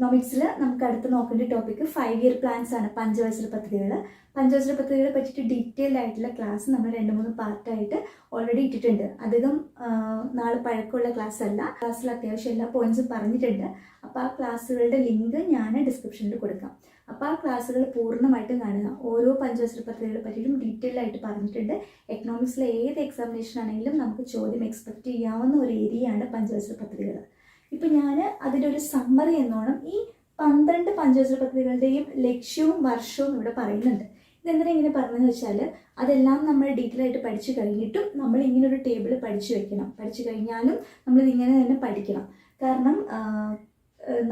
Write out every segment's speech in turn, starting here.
എക്കണോമിക്സിൽ നമുക്ക് അടുത്ത് നോക്കേണ്ട ടോപ്പിക്ക് ഫൈവ് ഇയർ പ്ലാൻസ് ആണ് പഞ്ചവത്സര പദ്ധതികൾ പഞ്ചവത്സര പദ്ധതികളെ പറ്റിയിട്ട് ഡീറ്റെയിൽഡ് ആയിട്ടുള്ള ക്ലാസ് നമ്മൾ രണ്ട് മൂന്ന് പാർട്ടായിട്ട് ഓൾറെഡി ഇട്ടിട്ടുണ്ട്. അധികം നാളെ പഴക്കമുള്ള ക്ലാസ് അല്ല. ക്ലാസ്സിൽ അത്യാവശ്യം എല്ലാ പോയിന്റ്സും പറഞ്ഞിട്ടുണ്ട്. അപ്പോൾ ആ ക്ലാസ്സുകളുടെ ലിങ്ക് ഞാൻ ഡിസ്ക്രിപ്ഷനിൽ കൊടുക്കാം. അപ്പോൾ ആ ക്ലാസ്സുകൾ പൂർണമായിട്ടും കാണുക. ഓരോ പഞ്ചവത്സര പദ്ധതികളെ പറ്റിയിട്ടും ഡീറ്റെയിൽഡ് ആയിട്ട് പറഞ്ഞിട്ടുണ്ട്. എക്കണോമിക്സിലെ ഏത് എക്സാമിനേഷൻ ആണെങ്കിലും നമുക്ക് ചോദ്യം എക്സ്പെക്ട് ചെയ്യാവുന്ന ഒരു ഏരിയയാണ് പഞ്ചവത്സര പദ്ധതികൾ ഇപ്പം ഞാൻ അതിന്റെ ഒരു സമ്മറി എന്നോണം ഈ പന്ത്രണ്ട് പഞ്ചവത്സര പദ്ധതികളുടെയും ലക്ഷ്യവും വർഷവും ഇവിടെ പറയുന്നുണ്ട്. ഇതെന്തിനാ ഇങ്ങനെ പറഞ്ഞതെന്ന് വെച്ചാൽ അതെല്ലാം നമ്മൾ ഡീറ്റെയിൽ ആയിട്ട് പഠിച്ചു കഴിഞ്ഞിട്ടും നമ്മൾ ഇങ്ങനെ ഒരു ടേബിൾ പഠിച്ചു വെക്കണം. പഠിച്ചു കഴിഞ്ഞാലും നമ്മൾ ഇതിങ്ങനെ തന്നെ പഠിക്കണം. കാരണം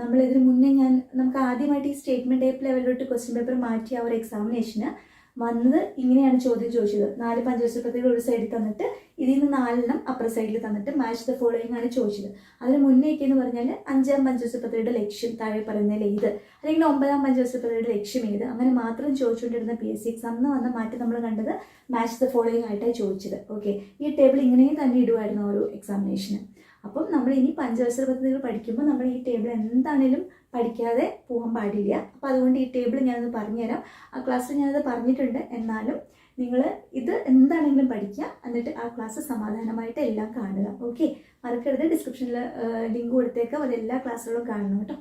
നമ്മൾ ഇതിന് മുന്നേ ഞാൻ നമുക്ക് ആദ്യമായിട്ട് ഈ സ്റ്റേറ്റ്മെന്റ് ടൈപ്പ് ലെവലിലോട്ട് ക്വസ്റ്റ്യൻ പേപ്പർ മാറ്റിയ ആ ഒരു എക്സാമിനേഷന് വന്നത് ഇങ്ങനെയാണ് ചോദ്യം ചോദിച്ചത്. നാല് പഞ്ചവത്സര പദ്ധതികൾ ഒരു സൈഡിൽ തന്നിട്ട് ഇതിൽ നിന്ന് നാലെണ്ണം അപ്പർ സൈഡിൽ തന്നിട്ട് മാച്ച് ദ ഫോളോയിങ് ആണ് ചോദിച്ചത്. അതിന് മുന്നേക്ക് എന്ന് പറഞ്ഞാൽ അഞ്ചാം പഞ്ചവത്സര പദ്ധതിയുടെ ലക്ഷ്യം താഴെ പറയുന്നതിൽ ഏത് അല്ലെങ്കിൽ ഒമ്പതാം പഞ്ചവത്സര പദ്ധതിയുടെ ലക്ഷ്യം ഏത്? അങ്ങനെ മാത്രം ചോദിച്ചുകൊണ്ടിരുന്ന പി എസ് സി അന്ന് വന്ന മാറ്റം നമ്മൾ കണ്ടത് മാച്ച് ദ ഫോളോയിങ് ആയിട്ടാണ് ചോദിച്ചത്. ഓക്കെ ഈ ടേബിൾ ഇങ്ങനെയും തന്നെ ഇടുമായിരുന്നു ഓരോ എക്സാമിനേഷന് അപ്പം നമ്മൾ ഇനി പഞ്ചവത്സര പദ്ധതികൾ പഠിക്കുമ്പോൾ നമ്മൾ ഈ ടേബിൾ എന്താണേലും പഠിക്കാതെ പോകാൻ പാടില്ല. അപ്പോൾ അതുകൊണ്ട് ഈ ടേബിൾ ഞാനത് പറഞ്ഞുതരാം. ആ ക്ലാസ്സിൽ ഞാനത് പറഞ്ഞിട്ടുണ്ട്. എന്നാലും നിങ്ങൾ ഇത് എന്താണെങ്കിലും പഠിക്കുക. എന്നിട്ട് ആ ക്ലാസ് സമാധാനമായിട്ട് എല്ലാം കാണുക. ഓക്കെ മറക്കരുത്. ഡിസ്ക്രിപ്ഷനിൽ ലിങ്ക് കൊടുത്തേക്കാം. അത് എല്ലാ ക്ലാസ്സുകളും കാണണം കേട്ടോ.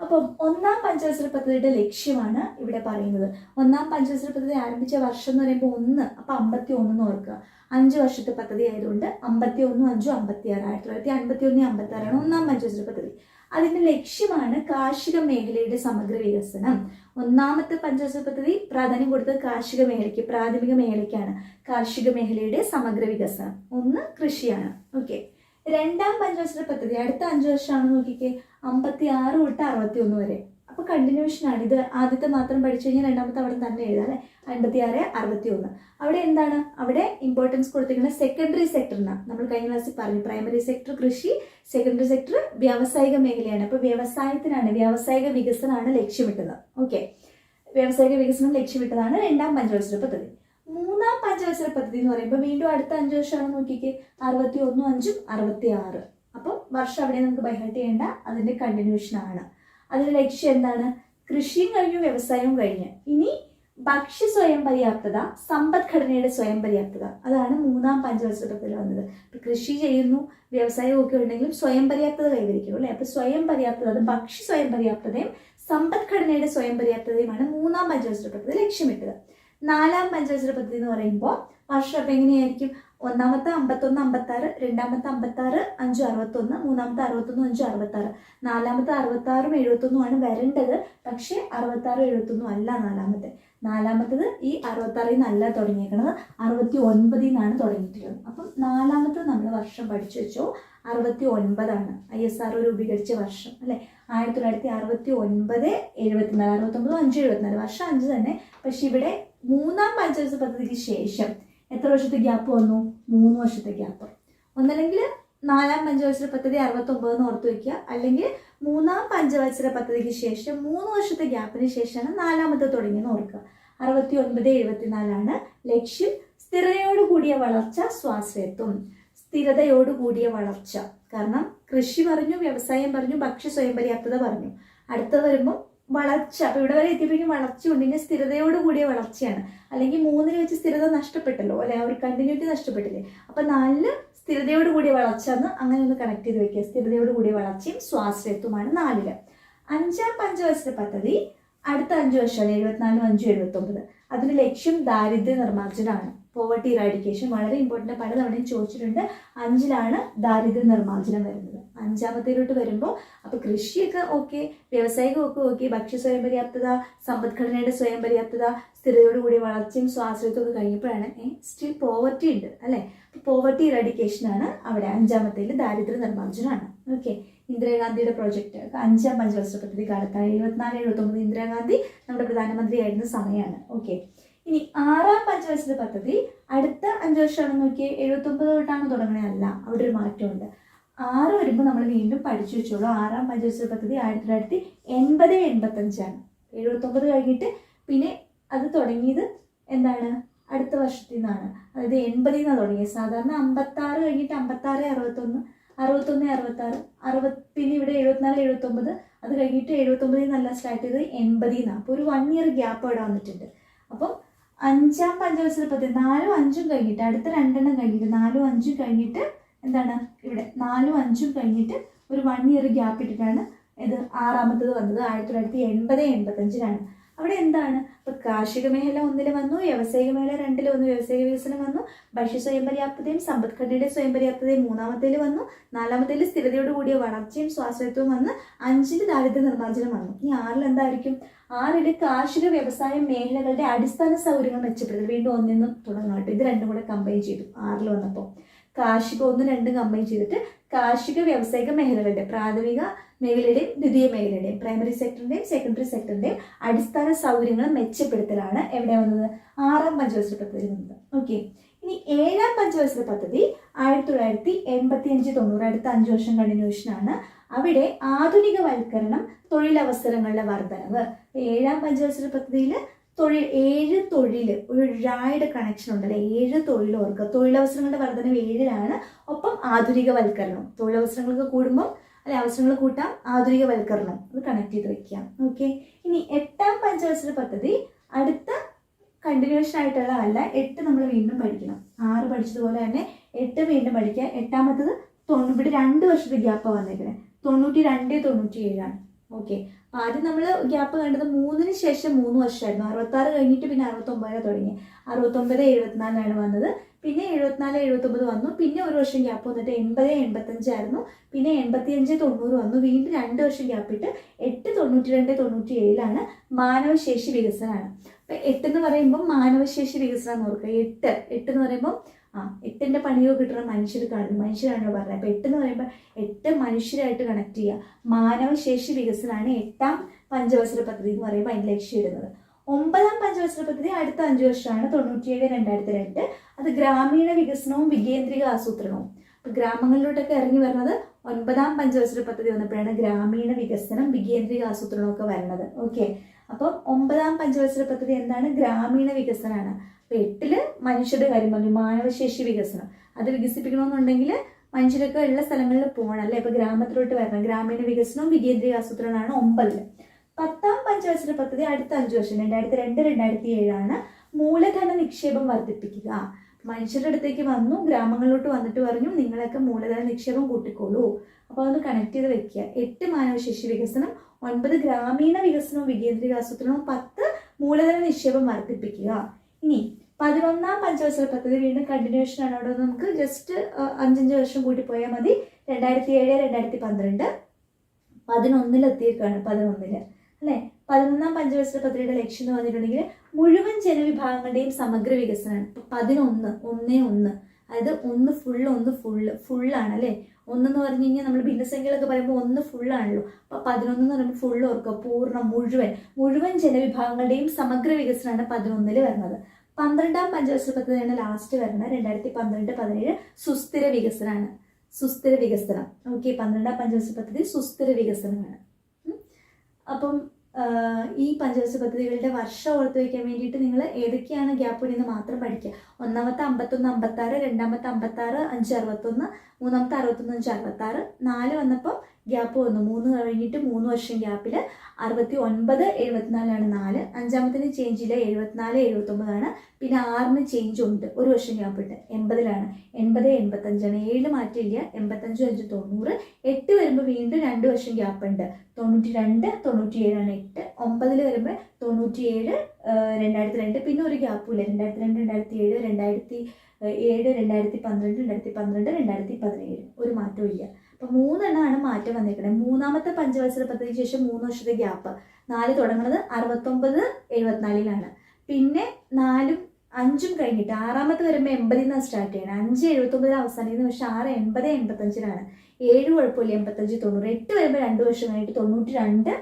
അപ്പം ഒന്നാം പഞ്ചവത്സര പദ്ധതിയുടെ ലക്ഷ്യമാണ് ഇവിടെ പറയുന്നത്. ഒന്നാം പഞ്ചവത്സര പദ്ധതി ആരംഭിച്ച വർഷം എന്ന് പറയുമ്പോൾ ഒന്ന് അപ്പം അമ്പത്തി ഒന്ന് ഓർക്കുക. അഞ്ച് വർഷത്തെ പദ്ധതി ആയതുകൊണ്ട് അമ്പത്തി ഒന്നും അഞ്ചും അമ്പത്തി ആറ് ആയിരത്തി തൊള്ളായിരത്തി അമ്പത്തി ഒന്ന് അമ്പത്തി ആറാണ് ഒന്നാം പഞ്ചവത്സര പദ്ധതി. അതിന്റെ ലക്ഷ്യമാണ് കാർഷിക മേഖലയുടെ സമഗ്ര വികസനം. ഒന്നാമത്തെ പഞ്ചവത്സര പദ്ധതി പ്രാധാന്യം കൊടുത്തത് കാർഷിക മേഖലയ്ക്ക് പ്രാഥമിക മേഖലയ്ക്കാണ്. കാർഷിക മേഖലയുടെ സമഗ്ര വികസനം. ഒന്ന് കൃഷിയാണ്. ഓക്കെ. രണ്ടാം പഞ്ചവത്സര പദ്ധതി അടുത്ത അഞ്ച് വർഷമാണ് നോക്കിക്കേ. അമ്പത്തി ആറ് തൊട്ട് അറുപത്തി ഒന്ന് വരെ. അപ്പോൾ കണ്ടിന്യൂഷനാണ് ഇത് ആദ്യത്തെ മാത്രം പഠിച്ചു കഴിഞ്ഞാൽ രണ്ടാമത്തെ അവിടെ തന്നെ എഴുതാം അല്ലെ? അൻപത്തി ആറ് അറുപത്തി ഒന്ന് അവിടെ എന്താണ്? അവിടെ ഇമ്പോർട്ടൻസ് കൊടുത്തിരിക്കുന്നത് സെക്കൻഡറി സെക്ടറിനാണ് നമ്മൾ കഴിഞ്ഞ ക്ലാസ്സിൽ പറഞ്ഞു പ്രൈമറി സെക്ടർ കൃഷി സെക്കൻഡറി സെക്ടർ വ്യാവസായിക മേഖലയാണ്. അപ്പോൾ വ്യവസായത്തിനാണ് വ്യാവസായിക വികസനമാണ് ലക്ഷ്യമിട്ടത്. ഓക്കെ വ്യാവസായിക വികസനം ലക്ഷ്യമിട്ടതാണ് രണ്ടാം പഞ്ചവത്സര പദ്ധതി. മൂന്നാം പഞ്ചവത്സര പദ്ധതി എന്ന് പറയുമ്പോൾ വീണ്ടും അടുത്ത അഞ്ച് വർഷമാണ് നോക്കിക്കേ? അറുപത്തി ഒന്നും അഞ്ചും അറുപത്തി ആറ് അപ്പം വർഷം അവിടെ നമുക്ക് ബൈഹാർട്ട് ചെയ്യേണ്ട അതിന്റെ കണ്ടിന്യൂഷൻ ആണ്. അതിന്റെ ലക്ഷ്യം എന്താണ്? കൃഷിയും കഴിഞ്ഞു വ്യവസായവും കഴിഞ്ഞ്. ഇനി ഭക്ഷ്യ സ്വയം പര്യാപ്തത സമ്പദ്ഘടനയുടെ സ്വയം പര്യാപ്തത. അതാണ് മൂന്നാം പഞ്ചവത്സരത്തിൽ വന്നത്. ഇപ്പൊ കൃഷി ചെയ്യുന്നു വ്യവസായവും ഒക്കെ ഉണ്ടെങ്കിലും സ്വയം പര്യാപ്തത കൈവരിക്കും അല്ലേ? അപ്പൊ സ്വയം പര്യാപ്തത അത് ഭക്ഷ്യ സ്വയം പര്യാപ്തതയും സമ്പദ്ഘടനയുടെ സ്വയം പര്യാപ്തതയുമാണ് മൂന്നാം പഞ്ചവത്സര പദ്ധതി ലക്ഷ്യമിട്ടത്. നാലാം പഞ്ചവത്സര പദ്ധതി എന്ന് പറയുമ്പോൾ വർഷം എങ്ങനെയായിരിക്കും? ഒന്നാമത്തെ അമ്പത്തൊന്ന് അമ്പത്താറ് രണ്ടാമത്തെ അമ്പത്താറ് അഞ്ച് അറുപത്തൊന്ന് മൂന്നാമത്തെ അറുപത്തൊന്ന് അഞ്ച് അറുപത്താറ്. നാലാമത്തെ അറുപത്താറും എഴുപത്തൊന്നും ആണ് വരേണ്ടത്. പക്ഷേ അറുപത്താറും എഴുപത്തൊന്നും അല്ല നാലാമത്തെ. നാലാമത്തത് ഈ അറുപത്താറിൽ നിന്നല്ല തുടങ്ങിയേക്കുന്നത് അറുപത്തി ഒൻപതിൽ നിന്നാണ് തുടങ്ങിയിട്ടുള്ളത്. അപ്പം നാലാമത്തെ നമ്മൾ വർഷം പഠിച്ചു വെച്ചോ? അറുപത്തി ഒൻപതാണ് ഐ എസ് ആർ രൂപീകരിച്ച വർഷം അല്ലേ? ആയിരത്തി തൊള്ളായിരത്തി അറുപത്തി ഒൻപത് എഴുപത്തിനാല് അറുപത്തൊമ്പത് അഞ്ച് എഴുപത്തിനാല്. വർഷം അഞ്ച് തന്നെ. പക്ഷെ ഇവിടെ മൂന്നാം പഞ്ചവത്സര പദ്ധതിക്ക് ശേഷം എത്ര വർഷത്തെ ഗ്യാപ്പ് വന്നു? മൂന്ന് വർഷത്തെ ഗ്യാപ്പ് ഒന്നല്ലെങ്കിൽ നാലാം പഞ്ചവത്സര പദ്ധതി അറുപത്തൊമ്പത് എന്ന് ഓർത്ത് വയ്ക്കുക അല്ലെങ്കിൽ മൂന്നാം പഞ്ചവത്സര പദ്ധതിക്ക് ശേഷം മൂന്ന് വർഷത്തെ ഗ്യാപ്പിന് ശേഷമാണ് നാലാമത്തെ തുടങ്ങിയെന്ന് ഓർക്കുക. അറുപത്തി ഒൻപത് എഴുപത്തിനാലാണ് ലക്ഷ്യം. സ്ഥിരതയോട് കൂടിയ വളർച്ച സ്വാശ്രയത്വം. സ്ഥിരതയോട് കൂടിയ വളർച്ച. കാരണം കൃഷി പറഞ്ഞു വ്യവസായം പറഞ്ഞു ഭക്ഷ്യ സ്വയം പര്യാപ്തത പറഞ്ഞു. അടുത്തത് വരുമ്പോൾ വളർച്ച. അപ്പൊ ഇവിടെ വരെ എത്തിയപ്പോഴേക്കും വളർച്ച ഉണ്ട്. ഇനി സ്ഥിരതയോട് കൂടിയ വളർച്ചയാണ്. അല്ലെങ്കിൽ മൂന്നിന് വെച്ച് സ്ഥിരത നഷ്ടപ്പെട്ടല്ലോ? അല്ലെ? ആ ഒരു കണ്ടിന്യൂറ്റി നഷ്ടപ്പെട്ടില്ലേ? അപ്പൊ നാലിൽ സ്ഥിരതയോട് കൂടിയ വളർച്ച എന്ന് അങ്ങനെ ഒന്ന് കണക്ട് ചെയ്ത് വെക്കുക. സ്ഥിരതയോട് കൂടിയ വളർച്ചയും സ്വാശ്രയത്വമാണ് നാലിൽ. അഞ്ചാം പഞ്ചവത്സര പദ്ധതി അടുത്ത അഞ്ച് വർഷമാണ്. എഴുപത്തിനാലും അഞ്ചും എഴുപത്തൊമ്പത്. അതിന് ലക്ഷ്യം ദാരിദ്ര്യ നിർമ്മാർജനമാണ്. പോവർട്ടി ഇറാഡിക്കേഷൻ വളരെ ഇമ്പോർട്ടന്റ് പലതവണയും ചോദിച്ചിട്ടുണ്ട്. അഞ്ചിലാണ് ദാരിദ്ര്യ നിർമ്മാർജനം വരുന്നത്. അഞ്ചാമത്തേലോട്ട് വരുമ്പോൾ അപ്പോൾ കൃഷിയൊക്കെ ഓക്കെ വ്യവസായികമൊക്കെ ഓക്കെ ഭക്ഷ്യ സ്വയം പര്യാപ്തത സമ്പദ്ഘടനയുടെ സ്വയം പര്യാപ്തത സ്ഥിരതയോട് കൂടിയ വളർച്ചയും സ്വാശ്രയത്വം ഒക്കെ കഴിഞ്ഞപ്പോഴാണ് സ്റ്റിൽ പോവർട്ടി ഉണ്ട് അല്ലേ? അപ്പോൾ പോവർട്ടി ഇറാഡിക്കേഷനാണ് അവിടെ അഞ്ചാമത്തേൽ ദാരിദ്ര്യ നിർമ്മാർജനമാണ് ഓക്കെ ഇന്ദിരാഗാന്ധിയുടെ പ്രോജക്റ്റ് അഞ്ചാം പഞ്ചവത്സര പദ്ധതി കാലത്താണ്. എഴുപത്തിനാല് എഴുപത്തൊമ്പത് ഇന്ദിരാഗാന്ധി നമ്മുടെ പ്രധാനമന്ത്രിയായിരുന്ന സമയമാണ് ഓക്കെ ഇനി ആറാം പഞ്ചവത്സര പദ്ധതി അടുത്ത അഞ്ച് നോക്കിയാൽ നോക്കിയേ എഴുപത്തൊമ്പത് തൊട്ടാണ് തുടങ്ങണേ അല്ല. അവിടെ ഒരു മാറ്റമുണ്ട്. ആറ് വരുമ്പോൾ നമ്മൾ വീണ്ടും പഠിച്ചു വെച്ചോളൂ. ആറാം പഞ്ചവത്സര പദ്ധതി ആയിരത്തി തൊള്ളായിരത്തി എൺപത് എൺപത്തഞ്ചാണ്. എഴുപത്തൊമ്പത് കഴിഞ്ഞിട്ട് പിന്നെ അത് തുടങ്ങിയത് എന്താണ്? അടുത്ത വർഷത്തിൽ നിന്നാണ് അതായത് എൺപതിൽ നിന്നാണ് തുടങ്ങിയത്. സാധാരണ അമ്പത്താറ് കഴിഞ്ഞിട്ട് അമ്പത്താറ് അറുപത്തൊന്ന് അറുപത്തൊന്ന് അറുപത്താറ് അറുപത് പിന്നെ ഇവിടെ എഴുപത്തിനാല് എഴുപത്തൊമ്പത് അത് കഴിഞ്ഞിട്ട് എഴുപത്തൊമ്പതിൽ നിന്നല്ല സ്റ്റാർട്ട് ചെയ്തത് എൺപതിൽ നിന്നാണ് അപ്പോൾ ഒരു വൺ ഇയർ ഗ്യാപ്പ് ഇവിടെ വന്നിട്ടുണ്ട്. അപ്പം അഞ്ചാം പഞ്ചവത്സര പദ്ധതി നാലും അഞ്ചും കഴിഞ്ഞിട്ട് അടുത്ത രണ്ടെണ്ണം കഴിഞ്ഞിട്ട് നാലും അഞ്ചും കഴിഞ്ഞിട്ട് എന്താണ് ഇവിടെ? നാലും അഞ്ചും കഴിഞ്ഞിട്ട് ഒരു വൺ ഇയർ ഗ്യാപ്പ് ഇട്ടിട്ടാണ് ഇത് ആറാമത്തത് വന്നത്. ആയിരത്തി തൊള്ളായിരത്തി എൺപത് എൺപത്തഞ്ചിലാണ്. അവിടെ എന്താണ്? ഇപ്പൊ കാർഷിക മേഖല ഒന്നിൽ വന്നു വ്യവസായിക മേഖല രണ്ടിൽ വന്നു വ്യവസായിക വികസനം വന്നു ഭക്ഷ്യ സ്വയം പര്യാപ്തതയും സമ്പദ്ഘടനയുടെ സ്വയം പര്യാപ്തതയും മൂന്നാമത്തേൽ വന്നു നാലാമത്തേൽ സ്ഥിരതയോടുകൂടിയ വളർച്ചയും സ്വാശ്രയത്വവും വന്ന് അഞ്ചിൽ ദാരിദ്ര്യ നിർമ്മാർജനം വന്നു. ഈ ആറിൽ എന്തായിരിക്കും? ആറിൽ കാർഷിക വ്യവസായ മേഖലകളുടെ അടിസ്ഥാന സൗകര്യങ്ങൾ മെച്ചപ്പെടുത്തൽ വീണ്ടും ഒന്നിന്നും തുടങ്ങും കേട്ടോ ഇത് രണ്ടും കൂടെ കമ്പൈൻ ചെയ്തു. ആറിൽ വന്നപ്പോൾ കാർഷിക ഒന്നും രണ്ടും കമ്പൈൻ ചെയ്തിട്ട് കാർഷിക വ്യവസായിക മേഖലകളുടെ പ്രാഥമിക മേഖലയുടെയും ദ്വിതീയ മേഖലയുടെയും പ്രൈമറി സെക്ടറിന്റെയും സെക്കൻഡറി സെക്ടറിന്റെയും അടിസ്ഥാന സൗകര്യങ്ങൾ മെച്ചപ്പെടുത്തലാണ് എവിടെ വന്നത്? ആറാം പഞ്ചവത്സര പദ്ധതി വന്നത്. ഓക്കെ ഇനി ഏഴാം പഞ്ചവത്സര പദ്ധതി ആയിരത്തി തൊള്ളായിരത്തി എൺപത്തി അഞ്ച് തൊണ്ണൂറ് അടുത്ത അഞ്ച് വർഷം കണ്ടിന്യൂഷനാണ് അവിടെ ആധുനികവൽക്കരണം തൊഴിലവസരങ്ങളുടെ വർധനവ്. ഏഴാം പഞ്ചവത്സര പദ്ധതിയിൽ തൊഴിൽ ഏഴ് തൊഴിൽ ഒരു ഴായുടെ കണക്ഷൻ ഉണ്ട് ഉണ്ടല്ലേ? ഏഴ് തൊഴിൽ ഓർക്കുക തൊഴിലവസരങ്ങളുടെ വർധനവ് ഏഴിലാണ്. ഒപ്പം ആധുനികവൽക്കരണം. തൊഴിലവസരങ്ങൾക്ക് കൂടുമ്പോൾ അല്ലെ അവസരങ്ങൾ കൂട്ടാം ആധുനികവൽക്കരണം. അത് കണക്ട് ചെയ്ത് വെക്കാം. ഓക്കെ ഇനി എട്ടാം പഞ്ചവത്സര പദ്ധതി അടുത്ത കണ്ടിന്യൂഷൻ ആയിട്ടുള്ള അല്ല എട്ട് നമ്മൾ വീണ്ടും പഠിക്കണം. ആറ് പഠിച്ചതുപോലെ തന്നെ എട്ട് വീണ്ടും പഠിക്കുക. എട്ടാമത്തത് തൊണ്ണൂറ്റി രണ്ട് വർഷത്തെ ഗ്യാപ്പ് വന്നേക്കുന്നത് തൊണ്ണൂറ്റി രണ്ട് തൊണ്ണൂറ്റി ഏഴാണ് ഓക്കെ ആദ്യം നമ്മൾ ഗ്യാപ്പ് കണ്ടത് മൂന്നിന് ശേഷം മൂന്ന് വർഷമായിരുന്നു. അറുപത്താറ് കഴിഞ്ഞിട്ട് പിന്നെ അറുപത്തൊമ്പതിന് തുടങ്ങി. അറുപത്തൊമ്പത് എഴുപത്തിനാലിനാണ് വന്നത്. പിന്നെ എഴുപത്തിനാല് എഴുപത്തൊമ്പത് വന്നു. പിന്നെ ഒരു വർഷം ഗ്യാപ്പ് വന്നിട്ട് എൺപത് എൺപത്തഞ്ചായിരുന്നു പിന്നെ എൺപത്തിയഞ്ച് തൊണ്ണൂറ് വന്നു. വീണ്ടും രണ്ട് വർഷം ഗ്യാപ്പ് ഇട്ട് എട്ട് തൊണ്ണൂറ്റി രണ്ട് തൊണ്ണൂറ്റി ഏഴിലാണ് മാനവശേഷി വികസനമാണ് അപ്പം എട്ട് എന്ന് പറയുമ്പോൾ മാനവശേഷി വികസനം എന്ന് ഓർക്കുക. എട്ട്. എട്ട് എന്ന് പറയുമ്പോൾ ആ എട്ടിന്റെ പണിയോ കിട്ടുന്ന മനുഷ്യർ മനുഷ്യരാണോ പറഞ്ഞത് അപ്പോൾ എട്ട് എന്ന് പറയുമ്പോൾ എട്ട് മനുഷ്യരായിട്ട് കണക്ട് ചെയ്യുക മാനവശേഷി വികസനമാണ് എട്ടാം പഞ്ചവത്സര പദ്ധതി എന്ന് പറയുമ്പോൾ അതിന്റെ ലക്ഷ്യം ഇടുന്നത്. ഒമ്പതാം പഞ്ചവത്സര പദ്ധതി അടുത്ത അഞ്ച് വർഷമാണ് തൊണ്ണൂറ്റിയേഴ് രണ്ടായിരത്തി രണ്ട്. അത് ഗ്രാമീണ വികസനവും വികേന്ദ്രിക ആസൂത്രണവും. അപ്പോൾ ഗ്രാമങ്ങളിലോട്ടൊക്കെ ഇറങ്ങി വരുന്നത് ഒൻപതാം പഞ്ചവത്സര പദ്ധതി വന്നപ്പോഴാണ് ഗ്രാമീണ വികസനം വികേന്ദ്രിക ആസൂത്രണവും ഒക്കെ വരുന്നത് ഓക്കെ അപ്പം ഒമ്പതാം പഞ്ചവത്സര പദ്ധതി എന്താണ്? ഗ്രാമീണ വികസനമാണ് അപ്പം എട്ടിൽ മനുഷ്യരുടെ കാര്യം പറഞ്ഞു മാനവശേഷി വികസനം. അത് വികസിപ്പിക്കണമെന്നുണ്ടെങ്കിൽ മനുഷ്യരൊക്കെ ഉള്ള സ്ഥലങ്ങളിൽ പോകണം അല്ലേ? ഇപ്പം ഗ്രാമത്തിലോട്ട് വരണം. ഗ്രാമീണ വികസനവും വികേന്ദ്രീയ ആസൂത്രണമാണ് ഒമ്പതിൽ. പത്താം പഞ്ചവത്സര പദ്ധതി അടുത്ത അഞ്ച് വർഷം രണ്ടായിരത്തി രണ്ട് രണ്ടായിരത്തി ഏഴാണ് മൂലധന നിക്ഷേപം വർദ്ധിപ്പിക്കുക. മനുഷ്യരുടെ അടുത്തേക്ക് വന്നു ഗ്രാമങ്ങളിലോട്ട് വന്നിട്ട് പറഞ്ഞു നിങ്ങളൊക്കെ മൂലധന നിക്ഷേപം കൂട്ടിക്കോളൂ. അപ്പോൾ അത് കണക്ട് ചെയ്ത് വെക്കുക. എട്ട് മാനവശേഷി വികസനം ഒൻപത് ഗ്രാമീണ വികസനവും വികേന്ദ്രീകാസൂത്രണവും പത്ത് മൂലധന നിക്ഷേപം വർദ്ധിപ്പിക്കുക. ഇനി പതിനൊന്നാം പഞ്ചവത്സര പദ്ധതി വീണ്ടും കണ്ടിന്യൂഷൻ ആണ്. അവിടെ നമുക്ക് ജസ്റ്റ് അഞ്ചഞ്ച് വർഷം കൂട്ടി പോയാൽ മതി. രണ്ടായിരത്തി ഏഴ് രണ്ടായിരത്തി പന്ത്രണ്ട് പതിനൊന്നിൽ എത്തിയിരിക്കുകയാണ് പതിനൊന്നിൽ. അല്ലേ? പതിനൊന്നാം പഞ്ചവത്സര പദ്ധതിയുടെ ലക്ഷ്യം എന്ന് പറഞ്ഞിട്ടുണ്ടെങ്കിൽ മുഴുവൻ ജനവിഭാഗങ്ങളുടെയും സമഗ്ര വികസനമാണ് പതിനൊന്ന് ഒന്നേ ഒന്ന്. അതായത് ഒന്ന് ഫുള്ള് ഒന്ന് ഫുള്ള് ഫുള്ളാണ് അല്ലേ ഒന്നെന്ന് പറഞ്ഞു കഴിഞ്ഞാൽ നമ്മൾ ഭിന്നസംഖ്യകളൊക്കെ പറയുമ്പോൾ ഒന്ന് ഫുള്ളാണല്ലോ അപ്പോൾ പതിനൊന്ന് എന്ന് പറയുമ്പോൾ ഫുള്ള് ഓർക്കുക. പൂർണം മുഴുവൻ. മുഴുവൻ ജനവിഭാഗങ്ങളുടെയും സമഗ്ര വികസനമാണ് പതിനൊന്നിൽ വരുന്നത്. പന്ത്രണ്ടാം പഞ്ചവത്സര പദ്ധതിയാണ് ലാസ്റ്റ് വരുന്നത്. രണ്ടായിരത്തി പന്ത്രണ്ട് പതിനേഴ് സുസ്ഥിര വികസനമാണ് സുസ്ഥിര വികസനം. ഓക്കെ പന്ത്രണ്ടാം പഞ്ചവത്സര പദ്ധതി സുസ്ഥിര വികസനമാണ്. അപ്പം ഈ പഞ്ചവത്സര പദ്ധതികളുടെ വർഷം ഓർത്തു വയ്ക്കാൻ വേണ്ടിയിട്ട് നിങ്ങൾ ഏതൊക്കെയാണ് ഗ്യാപ്പ് എന്ന് മാത്രം പഠിക്കുക. ഒന്നാമത്തെ അമ്പത്തൊന്ന് അമ്പത്താറ് രണ്ടാമത്തെ അമ്പത്താറ് അഞ്ച് അറുപത്തൊന്ന് മൂന്നാമത്തെ അറുപത്തൊന്ന് അഞ്ച് അറുപത്താറ്. നാല് വന്നപ്പോൾ ഗ്യാപ്പ് വന്നു. മൂന്ന് കഴിഞ്ഞിട്ട് മൂന്ന് വർഷം ഗ്യാപ്പിൽ അറുപത്തി ഒൻപത് എഴുപത്തിനാലാണ് നാല്. അഞ്ചാമത്തിന് ചേഞ്ച് ഇല്ല എഴുപത്തിനാല് എഴുപത്തൊമ്പതാണ് പിന്നെ ആറിന് ചേഞ്ച് ഉണ്ട്. ഒരു വർഷം ഗ്യാപ്പ് ഉണ്ട്. എൺപതിലാണ്. എൺപത് എൺപത്തഞ്ചാണ്. ഏഴ് മാറ്റമില്ല. എൺപത്തഞ്ചും അഞ്ച് തൊണ്ണൂറ്. എട്ട് വരുമ്പോൾ വീണ്ടും രണ്ട് വർഷം ഗ്യാപ്പ് ഉണ്ട്. തൊണ്ണൂറ്റി രണ്ട് തൊണ്ണൂറ്റി ഏഴാണ് എട്ട്. ഒമ്പതിൽ വരുമ്പോൾ തൊണ്ണൂറ്റി ഏഴ് രണ്ടായിരത്തി രണ്ട് പിന്നെ ഒരു ഗ്യാപ്പും ഇല്ല. രണ്ടായിരത്തി രണ്ട് രണ്ടായിരത്തി ഏഴ് രണ്ടായിരത്തി ഏഴ് രണ്ടായിരത്തി പന്ത്രണ്ട് രണ്ടായിരത്തി പന്ത്രണ്ട് രണ്ടായിരത്തി പതിനേഴ്. ഒരു മാറ്റവും ഇല്ല. അപ്പോൾ മൂന്നെണ്ണമാണ് മാറ്റം വന്നിരിക്കുന്നത് മൂന്നാമത്തെ പഞ്ചവത്സര പദ്ധതിക്ക് ശേഷം മൂന്ന് വർഷത്തെ ഗ്യാപ്പ് നാല് തുടങ്ങുന്നത് അറുപത്തൊമ്പത് എഴുപത്തിനാലിലാണ്. പിന്നെ നാലും അഞ്ചും കഴിഞ്ഞിട്ട് ആറാമത്തെ വരുമ്പോൾ എൺപതിൽ നിന്നാണ് സ്റ്റാർട്ട് ചെയ്യണം. അഞ്ച് എഴുപത്തൊമ്പതിൽ അവസാനിക്കുന്നത് പക്ഷേ ആറ് എൺപത് എൺപത്തഞ്ചിലാണ്. ഏഴ് കുഴപ്പമില്ല എൺപത്തഞ്ച് തൊണ്ണൂറ്. എട്ട് വരുമ്പോൾ രണ്ട് വർഷം കഴിഞ്ഞിട്ട് തൊണ്ണൂറ്റി രണ്ട്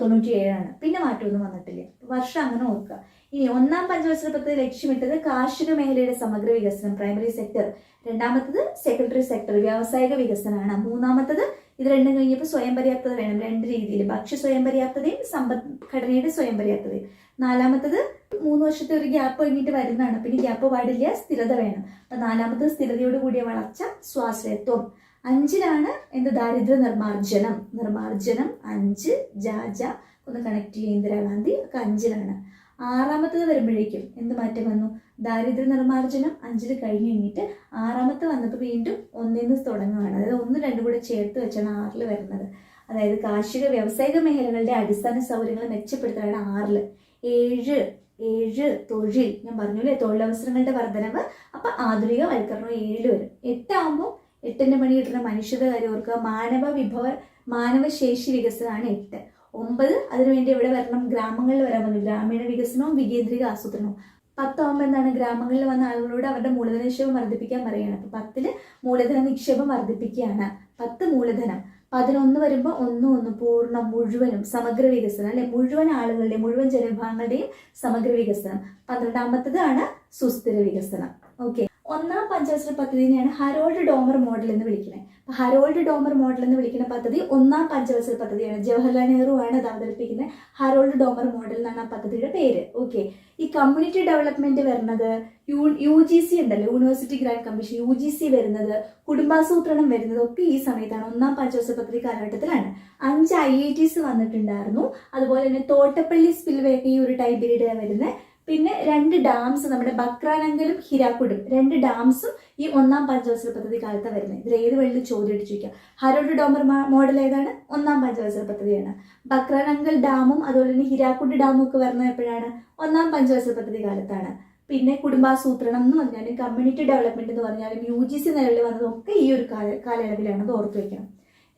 തൊണ്ണൂറ്റി ഏഴാണ് പിന്നെ മാറ്റമൊന്നും വന്നിട്ടില്ല. വർഷം അങ്ങനെ ഓർക്കുക ഇനി ഒന്നാം പഞ്ചവത്സര പദ്ധതി ലക്ഷ്യമിട്ടത് കാർഷിക മേഖലയുടെ സമഗ്ര വികസനം പ്രൈമറി സെക്ടർ രണ്ടാമത്തത് സെക്കൻഡറി സെക്ടർ വ്യാവസായിക വികസനമാണ്. മൂന്നാമത്തത് ഇത് രണ്ടും കഴിഞ്ഞപ്പോൾ സ്വയം പര്യാപ്തത വേണം. രണ്ട് രീതിയിൽ. ഭക്ഷ്യ സ്വയം പര്യാപ്തതയും സമ്പദ്ഘടനയുടെ സ്വയം പര്യാപ്തതയും നാലാമത്തത് മൂന്ന് വർഷത്തെ ഒരു ഗ്യാപ്പ് കഴിഞ്ഞിട്ട് വരുന്നതാണ്. പിന്നെ ഗ്യാപ്പ് പാടില്ല സ്ഥിരത വേണം. അപ്പൊ നാലാമത്തത് സ്ഥിരതയോട് കൂടിയ വളർച്ച സ്വാശ്രയത്വം. അഞ്ചിലാണ് എന്ത്? ദാരിദ്ര്യ നിർമ്മാർജനം. നിർമ്മാർജനം അഞ്ച് ജാജ. ഒന്ന് കണക്ട് ചെയ്യുക ഇന്ദിരാഗാന്ധി. ഒക്കെ അഞ്ചിലാണ്. ആറാമത്തത് വരുമ്പോഴേക്കും എന്ത് മാറ്റം വന്നു? ദാരിദ്ര്യ നിർമ്മാർജനം അഞ്ചിൽ കഴിഞ്ഞ് കഴിഞ്ഞിട്ട് ആറാമത്തെ വന്നപ്പോൾ വീണ്ടും ഒന്നിൽ നിന്ന് തുടങ്ങുകയാണ് അതായത് ഒന്ന് രണ്ടും കൂടെ ചേർത്ത് വെച്ചാണ് ആറിൽ വരുന്നത്. അതായത് കാർഷിക വ്യാവസായിക മേഖലകളുടെ അടിസ്ഥാന സൗകര്യങ്ങൾ മെച്ചപ്പെടുത്താനാണ് ആറിൽ ഏഴ് ഏഴ് തൊഴിൽ. ഞാൻ പറഞ്ഞു അല്ലേ തൊഴിലവസരങ്ങളുടെ വർധനവ്. അപ്പൊ ആധുനിക വൽക്കരണം ഏഴ് വരും. എട്ടാകുമ്പോൾ എട്ടിന്റെ പണി കിട്ടുന്ന മനുഷ്യത കാര്യം ഓർക്കുക. മാനവ വിഭവ മാനവശേഷി വികസനമാണ് എട്ട്. ഒമ്പത്. അതിനുവേണ്ടി എവിടെ വരണം. ഗ്രാമങ്ങളിൽ വരാൻ പറഞ്ഞു ഗ്രാമീണ വികസനവും വികേന്ദ്രിക ആസൂത്രണവും. പത്താവുമ്പോൾ എന്താണ്? ഗ്രാമങ്ങളിൽ വന്ന ആളുകളോട് അവരുടെ മൂലധന നിക്ഷേപം വർദ്ധിപ്പിക്കാൻ പറയുകയാണ് അപ്പൊ പത്തിൽ മൂലധന നിക്ഷേപം വർദ്ധിപ്പിക്കുകയാണ്. പത്ത് മൂലധനം. പതിനൊന്ന് വരുമ്പോൾ ഒന്ന് ഒന്ന് പൂർണം മുഴുവനും സമഗ്ര വികസനം അല്ലെ? മുഴുവൻ ആളുകളുടെയും മുഴുവൻ ജനവിഭാഗങ്ങളുടെയും സമഗ്ര വികസനം. പന്ത്രണ്ടാമത്തതാണ് സുസ്ഥിര വികസനം. ഓക്കെ. ഒന്നാം പഞ്ചവത്സര പദ്ധതിനെയാണ് ഹരോൾഡ് ഡോമർ മോഡൽ എന്ന് വിളിക്കുന്നത്. അപ്പൊ ഹരോൾഡ് ഡോമർ മോഡൽ എന്ന് വിളിക്കുന്ന പദ്ധതി ഒന്നാം പഞ്ചവത്സര പദ്ധതിയാണ്. ജവഹർലാൽ നെഹ്റു ആണ് അത് അവതരിപ്പിക്കുന്നത്. ഹരോൾഡ് ഡോമർ മോഡൽ എന്നാണ് ആ പദ്ധതിയുടെ പേര്. ഓക്കെ. ഈ കമ്മ്യൂണിറ്റി ഡെവലപ്മെന്റ് വരുന്നത് യു യു ജി സി ഉണ്ടല്ലോ university grant commission U G C വരുന്നത് കുടുംബാസൂത്രണം വരുന്നത് ഒക്കെ ഈ സമയത്താണ് ഒന്നാം പഞ്ചവത്സര പദ്ധതി കാലഘട്ടത്തിലാണ്. അഞ്ച് ഐ ഐ ടിസ് വന്നിട്ടുണ്ടായിരുന്നു. അതുപോലെ തന്നെ തോട്ടപ്പള്ളി സ്പിൽവേ ഈ ഒരു ടൈം പീരീഡിലാണ് വരുന്നത്. പിന്നെ രണ്ട് ഡാംസ് നമ്മുടെ ബക്രാനങ്കലും ഹിരാക്കുടും. രണ്ട് ഡാംസും ഈ ഒന്നാം പഞ്ചവത്സര പദ്ധതി കാലത്ത് വരുന്നത്. ഇതിൽ ഏത് വഴിയിൽ ചോദ്യം ഹരോഡ് ഡോമർ മോഡൽ ഏതാണ്? ഒന്നാം പഞ്ചവത്സര പദ്ധതിയാണ് ബക്രാനങ്കൽ ഡാമും അതുപോലെ തന്നെ ഹിരാക്കുഡ് ഡാമും ഒക്കെ വരുന്നത് എപ്പോഴാണ്? ഒന്നാം പഞ്ചവത്സര പദ്ധതി കാലത്താണ്. പിന്നെ കുടുംബാസൂത്രണം എന്ന് പറഞ്ഞാലും കമ്മ്യൂണിറ്റി ഡെവലപ്മെന്റ് എന്ന് പറഞ്ഞാലും യു ജി സി നിലവിൽ വന്നതൊക്കെ ഈ ഒരു കാല കാലയളവിലാണ് അത് ഓർത്തു വെക്കണം.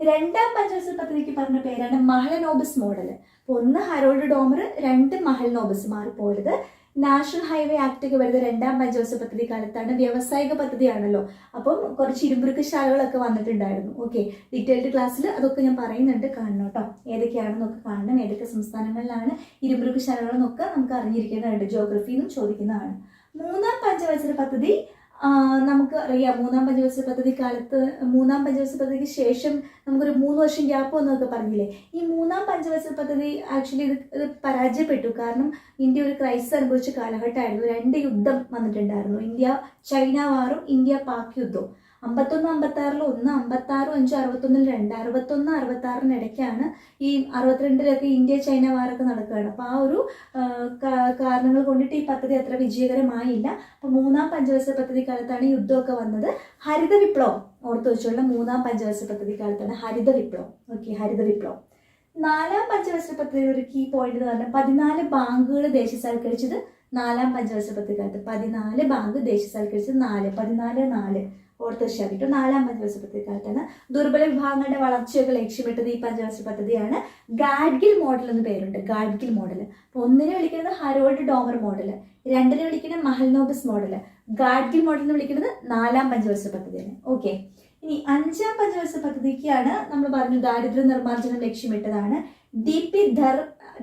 രണ്ടാം പഞ്ചവത്സര പദ്ധതിക്ക് പറഞ്ഞ പേരാണ് മഹലനോബിസ് മോഡൽ ഒന്ന് ഹരോൾഡ് ഡോമർ രണ്ട് മഹൽ മഹൽനോബിസ് മാറിപ്പോയത്. നാഷണൽ ഹൈവേ ആക്ട് ഒക്കെ വരുന്ന രണ്ടാം പഞ്ചവത്സര പദ്ധതി കാലത്താണ് വ്യാവസായിക പദ്ധതിയാണല്ലോ. അപ്പം കുറച്ച് ഇരുമ്പുരുക്ക് ശാലകളൊക്കെ വന്നിട്ടുണ്ടായിരുന്നു. ഓക്കെ ഡീറ്റെയിൽഡ് ക്ലാസ്സിൽ അതൊക്കെ ഞാൻ പറയുന്നുണ്ട്. കാണണം കേട്ടോ ഏതൊക്കെയാണെന്നൊക്കെ കാണണം. ഏതൊക്കെ സംസ്ഥാനങ്ങളിലാണ് ഇരുമ്പുരുക്ക് ശാലകളെന്നൊക്കെ നമുക്ക് അറിഞ്ഞിരിക്കേണ്ടതുണ്ട്. ജോഗ്രഫിന്നും ചോദിക്കുന്നതാണ്. മൂന്നാം പഞ്ചവത്സര പദ്ധതി നമുക്ക് അറിയാം മൂന്നാം പഞ്ചവത്സര പദ്ധതി കാലത്ത് മൂന്നാം പഞ്ചവത്സര പദ്ധതിക്ക് ശേഷം നമുക്കൊരു മൂന്ന് വർഷം ഗ്യാപ്പ് വന്നതൊക്കെ പറഞ്ഞില്ലേ? ഈ മൂന്നാം പഞ്ചവത്സര പദ്ധതി ആക്ച്വലി ഇത് ഇത് പരാജയപ്പെട്ടു. കാരണം ഇന്ത്യ ഒരു ക്രൈസിസ് അനുഭവിച്ച കാലഘട്ടമായിരുന്നു. രണ്ട് യുദ്ധം വന്നിട്ടുണ്ടായിരുന്നു. ഇന്ത്യ ചൈന വാറും ഇന്ത്യ പാക് യുദ്ധവും. അമ്പത്തൊന്ന് അമ്പത്തി ആറിൽ ഒന്ന് അമ്പത്തി ആറും അഞ്ച് അറുപത്തൊന്നിൽ രണ്ട് അറുപത്തൊന്ന് ഇടയ്ക്കാണ് ഈ അറുപത്തിരണ്ടിലൊക്കെ ഇന്ത്യ ചൈന വാറൊക്കെ നടക്കുകയാണ്. അപ്പോൾ ആ ഒരു കാരണങ്ങൾ കൊണ്ടിട്ട് ഈ പദ്ധതി അത്ര വിജയകരമായില്ല. അപ്പോൾ മൂന്നാം പഞ്ചവത്സര പദ്ധതി കാലത്താണ് യുദ്ധമൊക്കെ വന്നത്. ഹരിത വിപ്ലവം ഓർത്തു വെച്ചുള്ള മൂന്നാം പഞ്ചവത്സര പദ്ധതി കാലത്താണ് ഹരിത വിപ്ലവം. ഓക്കെ ഹരിത വിപ്ലവം. നാലാം പഞ്ചവത്സര പദ്ധതി ഒരു കീ പോയിന്റ് എന്ന് പറഞ്ഞാൽ പതിനാല് ബാങ്കുകൾ ദേശസാൽക്കരിച്ചത് നാലാം പഞ്ചവത്സര പദ്ധതി കാലത്ത് പതിനാല് ബാങ്ക് ദേശസാൽക്കരിച്ചത് നാല് പതിനാല് നാല്. ഓർത്ത് വെച്ചാൽ കിട്ടും നാലാം പഞ്ചവത്സര പദ്ധതിക്കാലത്താണ് ദുർബല വിഭാഗങ്ങളുടെ വളർച്ചയൊക്കെ ലക്ഷ്യമിട്ടത് ഈ പഞ്ചവത്സര പദ്ധതിയാണ്. ഗാഡ്ഗിൽ മോഡൽ എന്ന് പേരുണ്ട്. ഗാഡ്ഗിൽ മോഡൽ. അപ്പൊ ഒന്നിനെ വിളിക്കുന്നത് ഹരോൾഡ് ഡോമർ മോഡൽ. രണ്ടിനെ വിളിക്കുന്നത് മഹൽനോബിസ് മോഡൽ. ഗാഡ്ഗിൽ മോഡൽ എന്ന് വിളിക്കുന്നത് നാലാം പഞ്ചവത്സര പദ്ധതിയാണ്. ഓക്കെ. ഇനി അഞ്ചാം പഞ്ചവത്സര പദ്ധതിക്കാണ് നമ്മൾ പറഞ്ഞു ദാരിദ്ര്യ നിർമ്മാർജനം ലക്ഷ്യമിട്ടതാണ്. D P Dhar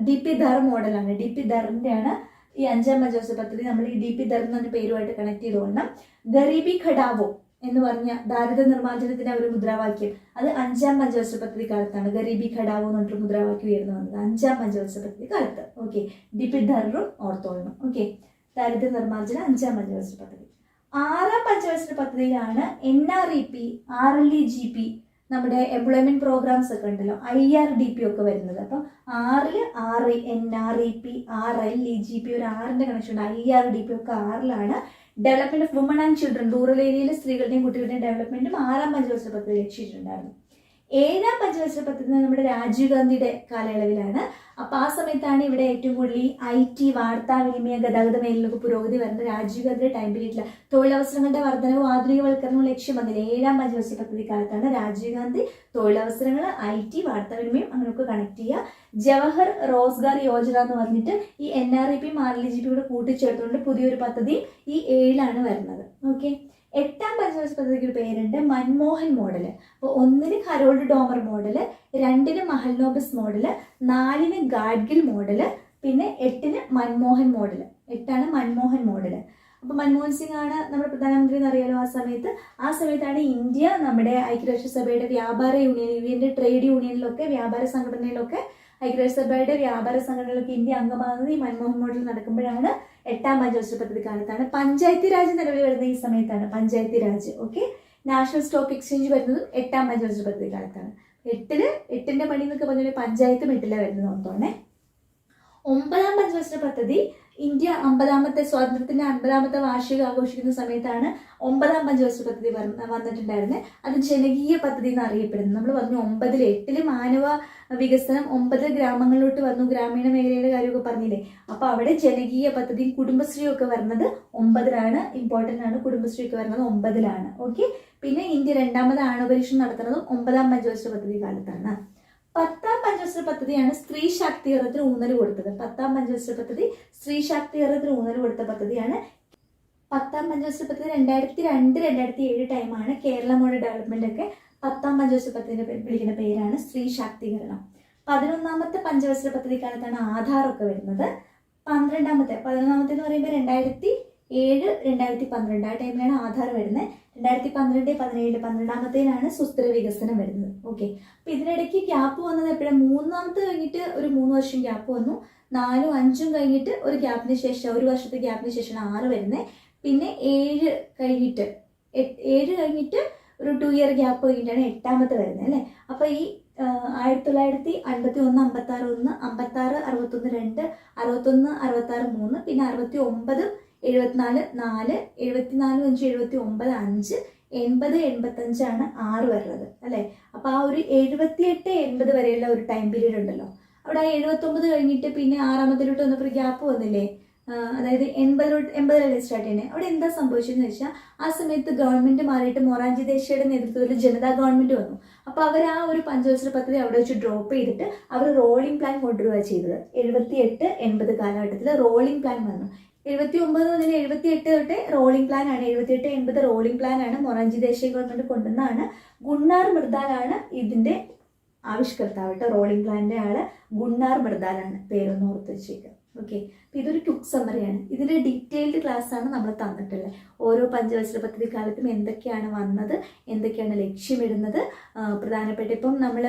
D P Dhar മോഡലാണ്. ഡി പി ധറിന്റെ ആണ് ഈ അഞ്ചാം പഞ്ചവത്സര പദ്ധതി. നമ്മൾ ഈ ഡി പി ധർ എന്ന പേരുമായിട്ട് കണക്ട് ചെയ്തുകൊണ്ട് ഗരീബി ഘടാവോ എന്ന് പറഞ്ഞ ദാരിദ്ര്യ നിർമ്മാർജനത്തിന്റെ ആ ഒരു മുദ്രാവാക്യം. അത് അഞ്ചാം പഞ്ചവത്സര പദ്ധതി കാലത്താണ്. ഗരീബി ഘടാവോ എന്ന് പറഞ്ഞിട്ട് മുദ്രാവാക്യം ഉയർന്നു വന്നത്. അഞ്ചാം പഞ്ചവത്സര പദ്ധതി കാലത്ത് ഓക്കെ ഡിപിഡറും ഓർത്തോളണം ഓക്കെ ദാരിദ്ര്യ നിർമ്മാർജന അഞ്ചാം പഞ്ചവത്സര പദ്ധതി ആറാം പഞ്ചവത്സര പദ്ധതിയിലാണ് N R E P R L E G P നമ്മുടെ എംപ്ലോയ്മെന്റ് പ്രോഗ്രാംസ് ഒക്കെ ഉണ്ടല്ലോ. ഐ ആർ ഡി പി ഒക്കെ വരുന്നത്. അപ്പം ആറിൽ R N R E P R L E G P ഒരു ആറിന്റെ കണക്ഷൻ ഉണ്ട്. ഐ ആർ ഡി പി ഒക്കെ ആറിലാണ് development of women and children rural ഏരിയയിലെ സ്ത്രീകളുടെയും കുട്ടികളുടെയും ഡെവലപ്മെന്റും ആറാം പഞ്ചവത്സര പദ്ധതി ലക്ഷ്യമിട്ടിട്ടുണ്ടായിരുന്നു ഏഴാം പഞ്ചവത്സര പദ്ധതി നമ്മുടെ രാജീവ് ഗാന്ധിയുടെ കാലയളവിലാണ്. അപ്പൊ ആ സമയത്താണ് ഇവിടെ ഏറ്റവും കൂടുതൽ ഈ ഐ ടി വാർത്താവിനിമയ ഗതാഗത മേഖലയിലൊക്കെ പുരോഗതി വരുന്നത്. രാജീവ് ഗാന്ധിയുടെ ടൈം പീരീഡിലാണ് തൊഴിലവസരങ്ങളുടെ വർധനവും ആധുനികവൽക്കരണവും ലക്ഷ്യം വന്നില്ല ഏഴാം പഞ്ചവത്സര പദ്ധതി കാലത്താണ് രാജീവ് ഗാന്ധി തൊഴിലവസരങ്ങൾ ഐ ടി വാർത്താവിനിമയം അങ്ങനെയൊക്കെ കണക്ട് ചെയ്യുക. ജവഹർ റോസ്ഗാർ യോജന എന്ന് പറഞ്ഞിട്ട് ഈ എൻ ആർ ഇ പിയും ആർ എൽ ജി പി കൂടെ കൂട്ടിച്ചേർത്തുകൊണ്ട് പുതിയൊരു പദ്ധതി ഈ ഏഴിലാണ് വരുന്നത്. ഓക്കെ എട്ടാം പഞ്ചവത്സര പദ്ധതിക്ക് ഒരു പേരുണ്ട് മൻമോഹൻ മോഡൽ അപ്പോൾ ഒന്നിന് ഹരോൾഡ് ഡോമർ മോഡൽ രണ്ടിന് മഹൽനോബിസ് മോഡൽ നാലിന് ഗാഡ്ഗിൽ മോഡൽ പിന്നെ എട്ടിന് മൻമോഹൻ മോഡൽ എട്ടാണ് മൻമോഹൻ മോഡൽ അപ്പോൾ മൻമോഹൻ സിംഗ് ആണ് നമ്മുടെ പ്രധാനമന്ത്രി എന്നറിയാലോ ആ സമയത്ത്. ആ സമയത്താണ് ഇന്ത്യ നമ്മുടെ ഐക്യരാഷ്ട്രസഭയുടെ വ്യാപാര യൂണിയൻ എന്റെ ട്രേഡ് യൂണിയനിലൊക്കെ വ്യാപാര സംഘടനയിലൊക്കെ ഐക്യരാഷ്ട്രസഭയുടെ വ്യാപാര സംഘടനകളൊക്കെ ഇന്ത്യ അംഗമാകുന്നത് ഈ മൻമോഹൻ മോഡൽ നടക്കുമ്പോഴാണ്. എട്ടാം പഞ്ചവത്സര പദ്ധതി കാലത്താണ് പഞ്ചായത്തി രാജ് നിലവിൽ വരുന്ന ഈ സമയത്താണ് Panchayati Raj okay national stock exchange വരുന്നത് എട്ടാം പഞ്ചവത്സര പദ്ധതി കാലത്താണ്. എട്ടിൽ എട്ടിന്റെ പണി എന്നൊക്കെ പറഞ്ഞാൽ പഞ്ചായത്തും എട്ടിലാണ് വരുന്നത് ഓർത്തോണേ ഒമ്പതാം പഞ്ചവത്സര പദ്ധതി ഇന്ത്യ അമ്പതാമത്തെ സ്വാതന്ത്ര്യത്തിന്റെ അമ്പതാമത്തെ വാർഷികം ആഘോഷിക്കുന്ന സമയത്താണ് ഒമ്പതാം പഞ്ചവത്സര പദ്ധതി വന്ന- വന്നിട്ടുണ്ടായിരുന്നത് അത് ജനകീയ പദ്ധതി എന്ന് അറിയപ്പെടുന്നത് നമ്മൾ പറഞ്ഞു ഒമ്പതിൽ എട്ടിൽ മാനവ വികസനം ഒമ്പത് ഗ്രാമങ്ങളിലോട്ട് വന്നു ഗ്രാമീണ മേഖലയുടെ കാര്യമൊക്കെ പറഞ്ഞില്ലേ? അപ്പൊ അവിടെ ജനകീയ പദ്ധതി കുടുംബശ്രീ ഒക്കെ വരുന്നത് ഒമ്പതിലാണ് ഇമ്പോർട്ടന്റ് ആണ്. കുടുംബശ്രീ ഒക്കെ വരുന്നത് ഒമ്പതിലാണ്. ഓക്കെ പിന്നെ ഇന്ത്യ രണ്ടാമത് ആണവപരീക്ഷണം നടത്തുന്നതും ഒമ്പതാം പഞ്ചവത്സര പദ്ധതി കാലത്താണ്. പഞ്ചവത്സര പദ്ധതിയാണ് സ്ത്രീ ശാക്തീകരണത്തിന് ഊന്നൽ കൊടുത്തത്. പത്താം പഞ്ചവത്സര പദ്ധതി സ്ത്രീ ശാക്തീകരണത്തിന് ഊന്നൽ കൊടുത്ത പദ്ധതിയാണ്. പത്താം പഞ്ചവത്സര പദ്ധതി രണ്ടായിരത്തി രണ്ട് രണ്ടായിരത്തി ഏഴ് ടൈമാണ് കേരള മോഡൽ ഡെവലപ്മെന്റ് ഒക്കെ. പത്താം പഞ്ചവത്സര പദ്ധതിന്റെ വിളിക്കുന്ന പേരാണ് സ്ത്രീ ശാക്തീകരണം. പതിനൊന്നാമത്തെ പഞ്ചവത്സര പദ്ധതി കാലത്താണ് ആധാർ ഒക്കെ വരുന്നത്. പന്ത്രണ്ടാമത്തെ പതിനൊന്നാമത്തെ എന്ന് പറയുമ്പോൾ രണ്ടായിരത്തി ഏഴ് രണ്ടായിരത്തി പന്ത്രണ്ട് ആ ടൈമിലാണ് ആധാർ വരുന്നത്. രണ്ടായിരത്തി പന്ത്രണ്ട് പതിനേഴ് പന്ത്രണ്ടാമത്തേനാണ് സുസ്ഥിര വികസനം വരുന്നത്. ഓക്കെ അപ്പൊ ഇതിനിടയ്ക്ക് ഗ്യാപ്പ് വന്നത് എപ്പോഴും? മൂന്നാമത്തെ കഴിഞ്ഞിട്ട് ഒരു മൂന്ന് വർഷം ഗ്യാപ്പ് വന്നു. നാലും അഞ്ചും കഴിഞ്ഞിട്ട് ഒരു ഗ്യാപ്പിന് ശേഷം ഒരു വർഷത്തെ ഗ്യാപ്പിന് ശേഷം ആറ് വരുന്നത്. പിന്നെ ഏഴ് കഴിഞ്ഞിട്ട് ഏഴ് കഴിഞ്ഞിട്ട് ഒരു ടു ഇയർ ഗ്യാപ്പ് കഴിഞ്ഞിട്ടാണ് എട്ടാമത്തെ വരുന്നത് അല്ലേ? അപ്പൊ ഈ ആയിരത്തി തൊള്ളായിരത്തി അൻപത്തി ഒന്ന് അമ്പത്തി ആറ് ഒന്ന് അമ്പത്തി ആറ് അറുപത്തൊന്ന് രണ്ട് അറുപത്തൊന്ന് അറുപത്തി ആറ് മൂന്ന് പിന്നെ അറുപത്തി ഒമ്പത് എഴുപത്തിനാല് നാല് എഴുപത്തിനാല് അഞ്ച് എഴുപത്തി ഒമ്പത് അഞ്ച് എൺപത് എൺപത്തഞ്ചാണ് ആറ് വരുന്നത് അല്ലേ? അപ്പൊ ആ ഒരു എഴുപത്തിയെട്ട് എൺപത് വരെയുള്ള ഒരു ടൈം പീരീഡ് ഉണ്ടല്ലോ. അവിടെ ആ എഴുപത്തൊമ്പത് കഴിഞ്ഞിട്ട് പിന്നെ ആറാമത്തിലോട്ട് വന്നപ്പോൾ ഗ്യാപ്പ് വന്നില്ലേ? അതായത് എൺപതിലോട്ട് എൺപതിലല്ലേ സ്റ്റാർട്ട് ചെയ്യണേ അവിടെ എന്താ സംഭവിച്ചതെന്ന് വെച്ചാൽ ആ സമയത്ത് ഗവൺമെന്റ് മാറിയിട്ട് മൊറാൻജി ദേശിയുടെ നേതൃത്വത്തിൽ ജനതാ ഗവൺമെന്റ് വന്നു. അപ്പോൾ അവർ ആ ഒരു പഞ്ചവത്സര പദ്ധതി അവിടെ വെച്ച് ഡ്രോപ്പ് ചെയ്തിട്ട് അവർ റോളിംഗ് പ്ലാൻ കൊണ്ടുവരിക ചെയ്തത്. എഴുപത്തി എട്ട് എൺപത് കാലഘട്ടത്തിൽ റോളിംഗ് പ്ലാൻ വന്നു. എഴുപത്തി ഒമ്പത് മുതൽ എഴുപത്തി എട്ട് തൊട്ട് റോളിംഗ് പ്ലാൻ ആണ്. എഴുപത്തി എട്ട് എൺപത് റോളിംഗ് പ്ലാൻ ആണ് മൊറാഞ്ചി ദേശീയ ഗവൺമെന്റ് കൊണ്ടുവന്നാണ് ഗുണ്ണാർ മൃദാലാണ് ഇതിന്റെ ആവിഷ്കർത്താവ് കേട്ടോ റോളിംഗ് പ്ലാനിന്റെ ആൾ ഗുണ്ണാർ മൃദാലാണ് പേരൊന്ന് ഓർത്ത് വെച്ചേക്കുക ഓക്കെ അപ്പൊ ഇതൊരു ക്യുക്ക് സമ്മറിയാണ് ഇതിന്റെ ഡീറ്റെയിൽഡ് ക്ലാസ് ആണ് നമ്മൾ തന്നിട്ടുള്ളത്. ഓരോ പഞ്ചവത്സര പദ്ധതി കാലത്തും എന്തൊക്കെയാണ് വന്നത് എന്തൊക്കെയാണ് ലക്ഷ്യമിടുന്നത്. പ്രധാനപ്പെട്ട ഇപ്പം നമ്മൾ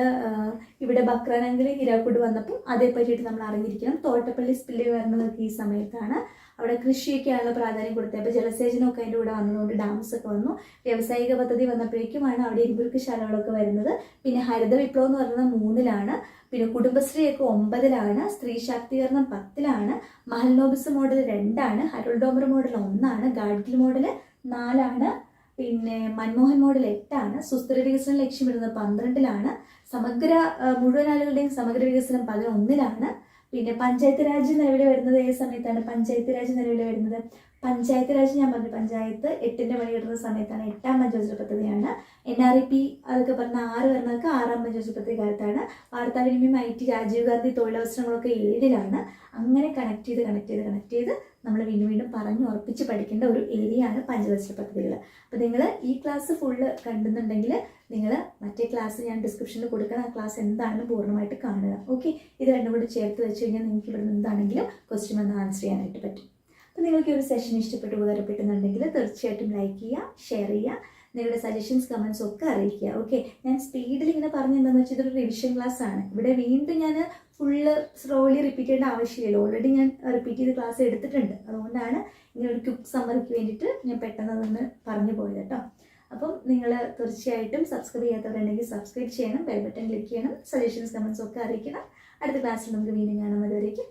ഇവിടെ ബക്രാനങ്കിൽ ഹിരാക്കുഡ് വന്നപ്പോൾ അതേ പറ്റിയിട്ട് നമ്മൾ അറിഞ്ഞിരിക്കണം. തോട്ടപ്പള്ളി സ്പില്ല് വരുന്നതൊക്കെ ഈ സമയത്താണ് അവിടെ കൃഷിയൊക്കെയാണ് പ്രാധാന്യം കൊടുത്തത്. അപ്പോൾ ജലസേചനമൊക്കെ അതിന്റെ കൂടെ വന്നതുകൊണ്ട് ഡാംസ് ഒക്കെ വന്നു. വ്യാവസായിക പദ്ധതി വന്നപ്പോഴേക്കുമാണ് അവിടെ ഇരുമ്പുരുക്ക് ശാലകളൊക്കെ വരുന്നത്. പിന്നെ ഹരിത വിപ്ലവം എന്ന് പറയുന്നത് മൂന്നിലാണ്. പിന്നെ കുടുംബശ്രീയൊക്കെ ഒമ്പതിലാണ്. സ്ത്രീ ശാക്തീകരണം പത്തിലാണ്. മഹൽനോബിസ് മോഡൽ രണ്ടാണ്. ഹരുൾഡോമർ മോഡൽ ഒന്നാണ്. ഗാഡ്ഗിൽ മോഡൽ നാലാണ്. പിന്നെ മൻമോഹൻ മോഡൽ എട്ടാണ്. സുസ്ഥിര വികസനം ലക്ഷ്യമിടുന്നത് പന്ത്രണ്ടിലാണ്. സമഗ്ര മുഴുവൻ ആളുകളുടെയും സമഗ്ര വികസനം പതിനൊന്നിലാണ്. പിന്നെ പഞ്ചായത്ത് രാജ് നിലവിൽ വരുന്നത് ഏത് സമയത്താണ്? പഞ്ചായത്ത് രാജ് നിലവിൽ വരുന്നത്? പഞ്ചായത്ത് രാജ് ഞാൻ പറഞ്ഞു പഞ്ചായത്ത് എട്ടിന്റെ പണി കിട്ടുന്ന സമയത്താണ് എട്ടാം പഞ്ചവത്സര പദ്ധതിയാണ്. എൻ ആർ ഇ പി അതൊക്കെ പറഞ്ഞ ആറ് വരുന്നതൊക്കെ ആറാം പഞ്ചവത്സര പദ്ധതി കാലത്താണ് വാർത്താവിനിമയം ഐ ടി രാജീവ് ഗാന്ധി തൊഴിലവസരങ്ങളൊക്കെ ഏഴിലാണ്. അങ്ങനെ കണക്ട് ചെയ്ത് കണക്ട് ചെയ്ത് കണക്ട് ചെയ്ത് നമ്മൾ വീണ്ടും വീണ്ടും പറഞ്ഞ് ഉറപ്പിച്ച് പഠിക്കേണ്ട ഒരു ഏരിയയാണ് പഞ്ചവത്സര പദ്ധതികൾ അപ്പോൾ നിങ്ങൾ ഈ ക്ലാസ് ഫുള്ള് കണ്ടുന്നുണ്ടെങ്കിൽ നിങ്ങൾ മറ്റേ ക്ലാസ് ഞാൻ ഡിസ്ക്രിപ്ഷനിൽ കൊടുക്കണം ആ ക്ലാസ് എന്താണെന്ന് പൂർണമായിട്ട് കാണുക. ഓക്കെ ഇത് രണ്ടും കൂടി ചേർത്ത് വെച്ച് കഴിഞ്ഞാൽ നിങ്ങൾക്ക് ഇവിടെ എന്താണെങ്കിലും ക്വസ്റ്റ്യൻ വന്ന് ആൻസർ ചെയ്യാനായിട്ട് പറ്റും. അപ്പോൾ നിങ്ങൾക്ക് ഒരു സെഷൻ ഇഷ്ടപ്പെട്ട് ഉപകാരപ്പെട്ടുന്നുണ്ടെങ്കിൽ തീർച്ചയായിട്ടും ലൈക്ക് ചെയ്യുക ഷെയർ ചെയ്യുക നിങ്ങളുടെ സജഷൻസ് കമൻസ് ഒക്കെ അറിയിക്കുക. ഓക്കെ ഞാൻ സ്പീഡിൽ ഇങ്ങനെ പറഞ്ഞു എന്താണെന്ന് വെച്ചാൽ ഇതൊരു റിവിഷൻ ക്ലാസ് ആണ്. ഇവിടെ വീണ്ടും ഞാൻ ഫുള്ള് സ്ലോലി റിപ്പീറ്റ് ചെയ്യേണ്ട ആവശ്യമില്ല ഓൾറെഡി ഞാൻ റിപ്പീറ്റ് ചെയ്ത് ക്ലാസ് എടുത്തിട്ടുണ്ട്. അതുകൊണ്ടാണ് ഇങ്ങനെ ഒരു ക്യുക്ക് സമ്മറിക്ക് വേണ്ടിയിട്ട് ഞാൻ പെട്ടെന്ന് അതൊന്ന് പറഞ്ഞു പോയത് കേട്ടോ. അപ്പം നിങ്ങൾ തീർച്ചയായിട്ടും സബ്സ്ക്രൈബ് ചെയ്യാത്തവരുണ്ടെങ്കിൽ സബ്സ്ക്രൈബ് ചെയ്യണം ബെൽ ബട്ടൺ ക്ലിക്ക് ചെയ്യണം സജഷൻസ് കമൻസ് ഒക്കെ അറിയിക്കണം. അടുത്ത ക്ലാസ്സിൽ നമുക്ക് വീണ്ടും കാണാം. അതുവരേക്കും